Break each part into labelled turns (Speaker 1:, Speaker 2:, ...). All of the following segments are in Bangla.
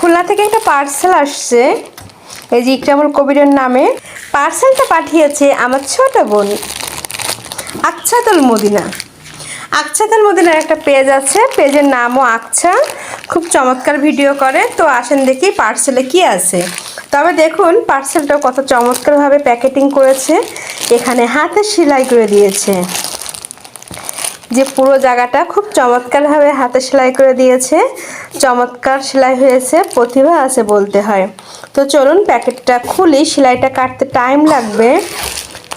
Speaker 1: খুলনা থেকে একটা পার্সেল আসছে। এই যে ইকরামুল কবিরের নামে। পার্সেলটা পাঠিয়েছে আমার ছোট বোন আকছাতুল মদিনা। আকছাতুল মদিনার একটা পেজ আছে। পেজের নামও আকছা। খুব চমৎকার ভিডিও করে। তো আসেন দেখি পার্সেলে কি আছে। তবে দেখুন পার্সেলটা কত চমৎকারভাবে প্যাকেটিং করেছে। এখানে হাতে সেলাই করে দিয়েছে। যে পুরো জায়গাটা খুব চমৎকারভাবে হাতে সেলাই করে দিয়েছে। চমৎকার সেলাই হয়েছে, প্রতিভা আছে বলতে হয়। তো চলুন প্যাকেটটা খুলি, সেলাইটা কাটতে টাইম লাগবে।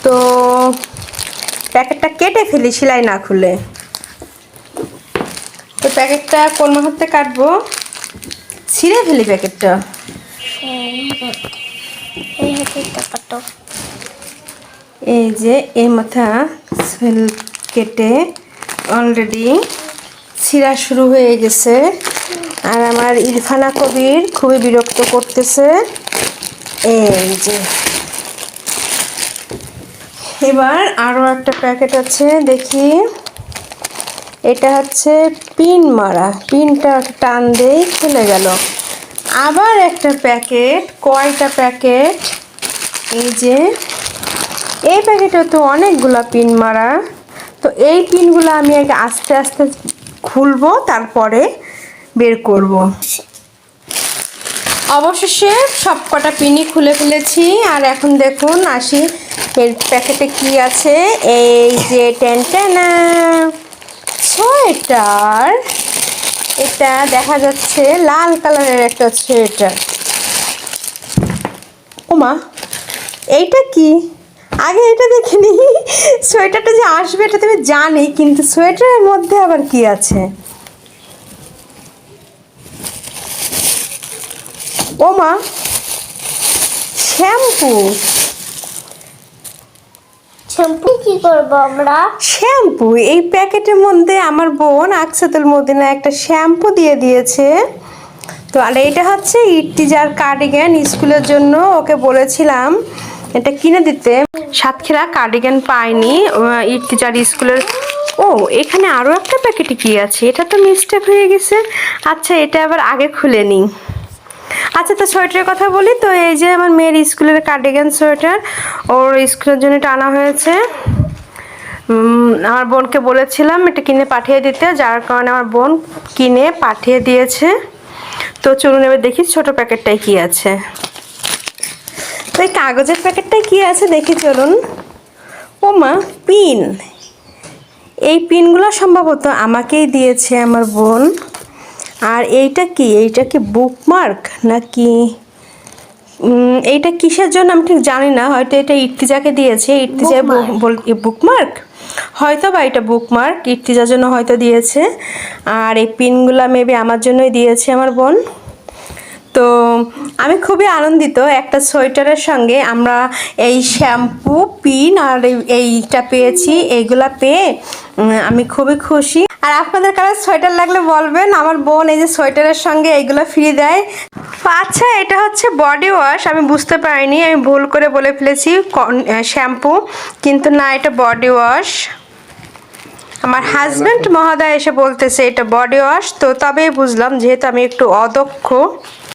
Speaker 1: তো প্যাকেটটা কেটে ফেলি, সেলাই না খুলে। তো প্যাকেটটা কোন মুহূর্তে কাটবো? ছিঁড়ে ফেলি প্যাকেটটা।
Speaker 2: এই
Speaker 1: যে, এই মাথা কেটে অলরেডি ছিঁড়া শুরু হয়ে গেছে। আর আমার ইরফানা কবির খুবই বিরক্ত করতেছে। এই যে। এবার আরও একটা প্যাকেট আছে, দেখি। এটা হচ্ছে পিন মারা। পিনটা টান দিয়ে খুলে গেল। আবার একটা প্যাকেট, কয়টা প্যাকেট? এই যে। এই প্যাকেটে তো অনেকগুলো পিন মারা। তো এই পিনগুলো আমি আগে আস্তে আস্তে খুলবো, তারপরে বের করব। অবশেষে সব কটা পিনই খুলে ফেলেছি। আর এখন দেখুন, আসি, এর প্যাকেটে কি আছে? এই যে টেনটেনা সোয়েটার। এটা দেখা যাচ্ছে লাল কালারের একটা সোয়েটার। ওমা, এইটা কি? আগে এটা দেখিনি সোয়েটারটা যে আসবে এটা তুমি জানি কিন্তু সোয়েটারের মধ্যে আবার কি আছে? ওমা শ্যাম্পু।
Speaker 2: শ্যাম্পু কি করব আমরা?
Speaker 1: শ্যাম্পু এই প্যাকেটের মধ্যে আমার বোন আকসাতুল মদিনা একটা শ্যাম্পু দিয়ে দিয়েছে। তো আর এটা হচ্ছে ইটিজার কার্ডিগান স্কুলের জন্য ওকে বলেছিলাম এটা কিনে দিতে। সাতক্ষীরা কার্ডিগান পাইনি ইটিজার স্কুলের ও, এখানে আরও একটা প্যাকেটে কি আছে? এটা তো মিস্টেক হয়ে গেছে। আচ্ছা এটা আবার আগে খুলে নিই। আচ্ছা তো সোয়েটারের কথা বলি, তো এই যে আমার মেয়ের স্কুলের কার্ডিগান সোয়েটার, ওর স্কুলের জন্য টানা হয়েছে। আমার বোনকে বলেছিলাম এটা কিনে পাঠিয়ে দিতে, যার কারণে আমার বোন কিনে পাঠিয়ে দিয়েছে। তো চলুন এবার দেখি ছোট প্যাকেটটায় কি আছে। তো এই কাগজের প্যাকেটটায় কি আছে দেখি চলুন। ও মা পিন। এই পিনগুলো সম্ভবত আমাকেই দিয়েছে আমার বোন। আর এইটা কি? এইটা কি বুকমার্ক নাকি? এইটা কিসের জন্য আমি ঠিক জানি না। হয়তো এটা ইর্তিজাকে দিয়েছে। ইর্তিজা বুকমার্ক হয়তো বা এটা বুকমার্ক ইর্তিজার জন্য হয়তো দিয়েছে। আর এই পিনগুলো মেবি আমার জন্যই দিয়েছে আমার বোন। তো আমি খুবই আনন্দিত একটা সোয়েটারের সঙ্গে আমরা এই শ্যাম্পু পিন আর এই- এইটা পেয়েছি এইগুলা পেয়ে আমি খুবই খুশি। আর আপনাদের কাছে সোয়েটার লাগলে বলবেন আমার বোন এই যে সোয়েটারের সঙ্গে এইগুলো ফ্রি দেয়। আচ্ছা এটা হচ্ছে বডি ওয়াশ আমি বুঝতে পারিনি আমি ভুল করে বলে ফেলেছি শ্যাম্পু কিন্তু না এটা বডি ওয়াশ আমার হাজব্যান্ড মহোদয় এসে বলতেছে এটা বডি ওয়াশ তো তবেই বুঝলাম যেহেতু আমি একটু অদক্ষ।